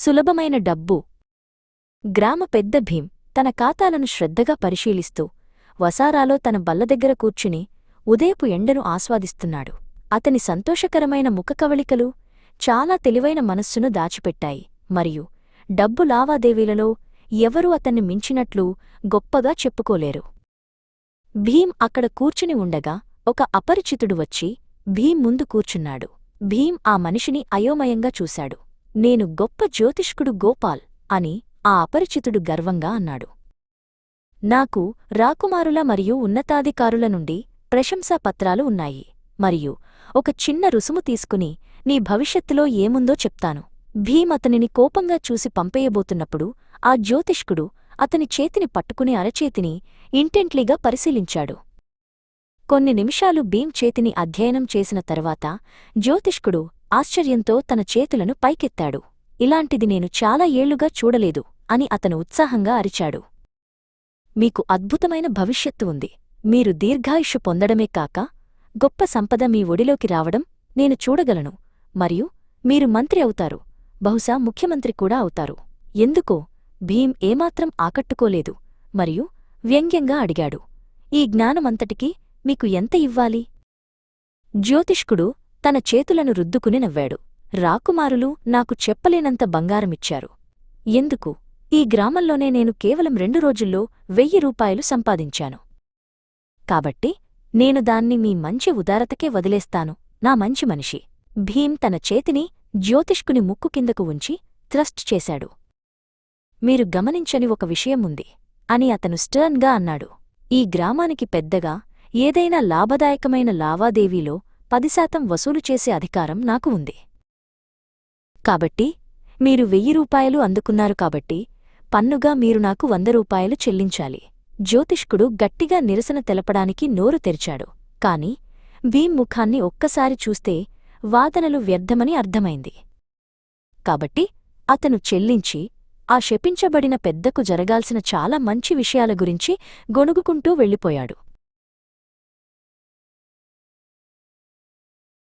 సులభమైన డబ్బు. గ్రామ పెద్ద భీం తన ఖాతాలను శ్రద్ధగా పరిశీలిస్తూ వసారాలో తన బల్ల దగ్గర కూర్చుని ఉదయపు ఎండను ఆస్వాదిస్తున్నాడు. అతని సంతోషకరమైన ముఖకవళికలు చాలా తెలివైన మనస్సును దాచిపెట్టాయి. మరియు డబ్బు లావాదేవీలలో ఎవరూ అతన్ని మించినట్లు గొప్పగా చెప్పుకోలేరు. భీం అక్కడ కూర్చుని ఉండగా ఒక అపరిచితుడు వచ్చి భీం ముందు కూర్చున్నాడు. భీం ఆ మనిషిని అయోమయంగా చూశాడు. నేను గొప్ప జ్యోతిష్కుడు గోపాల్ అని ఆ అపరిచితుడు గర్వంగా అన్నాడు. నాకు రాకుమారుల మరియు ఉన్నతాధికారుల నుండి ప్రశంసా పత్రాలు ఉన్నాయి. మరియు ఒక చిన్న రుసుము తీసుకుని నీ భవిష్యత్తులో ఏముందో చెప్తాను. భీం అతనిని కోపంగా చూసి పంపేయబోతున్నప్పుడు ఆ జ్యోతిష్కుడు అతని చేతిని పట్టుకుని అరచేతిని ఇంటెంట్లీగా పరిశీలించాడు. కొన్ని నిమిషాలు భీం చేతిని అధ్యయనం చేసిన తర్వాత జ్యోతిష్కుడు ఆశ్చర్యంతో తన చేతులను పైకెత్తాడు. ఇలాంటిది నేను చాలా ఏళ్ళుగా చూడలేదు అని అతను ఉత్సాహంగా అరిచాడు. మీకు అద్భుతమైన భవిష్యత్తు ఉంది. మీరు దీర్ఘాయుషు పొందడమే కాక గొప్ప సంపద మీ ఒడిలోకి రావడం నేను చూడగలను. మరియు మీరు మంత్రి అవుతారు. బహుశా ముఖ్యమంత్రి కూడా అవుతారు. ఎందుకో భీం ఏమాత్రం ఆకట్టుకోలేదు. మరియు వ్యంగ్యంగా అడిగాడు. ఈ జ్ఞానమంతటికీ మీకు ఎంత ఇవ్వాలి జ్యోతిష్కుడు తన చేతులను రుద్దుకుని నవ్వాడు. రాకుమారులు నాకు చెప్పలేనంత బంగారమిచ్చారు. ఎందుకు? ఈ గ్రామంలోనే నేను కేవలం రెండు రోజుల్లో వెయ్యి రూపాయలు సంపాదించాను. కాబట్టి నేను దాన్ని మీ మంచి ఉదారతకే వదిలేస్తాను. నా మంచి మనిషి. భీం తన చేతిని జ్యోతిష్కుని ముక్కు కిందకు ఉంచి థ్రస్ట్ చేశాడు. మీరు గమనించని ఒక విషయం ఉంది అని అతను స్టర్న్గా అన్నాడు. ఈ గ్రామానికి పెద్దగా ఏదైనా లాభదాయకమైన లావాదేవీలో పది శాతం వసూలు చేసే అధికారం నాకు ఉంది. కాబట్టి మీరు వెయ్యి రూపాయలు అందుకున్నారు కాబట్టి పన్నుగా మీరు నాకు వంద రూపాయలు చెల్లించాలి. జ్యోతిష్కుడు గట్టిగా నిరసన తెలపడానికి నోరు తెరిచాడు. కాని భీం ముఖాన్ని ఒక్కసారి చూస్తే వాదనలు వ్యర్థమని అర్థమైంది. కాబట్టి అతను చెల్లించి ఆ శపించబడిన పెద్దకు జరగాల్సిన చాలా మంచి విషయాల గురించి గొణుగుకుంటూ వెళ్ళిపోయాడు.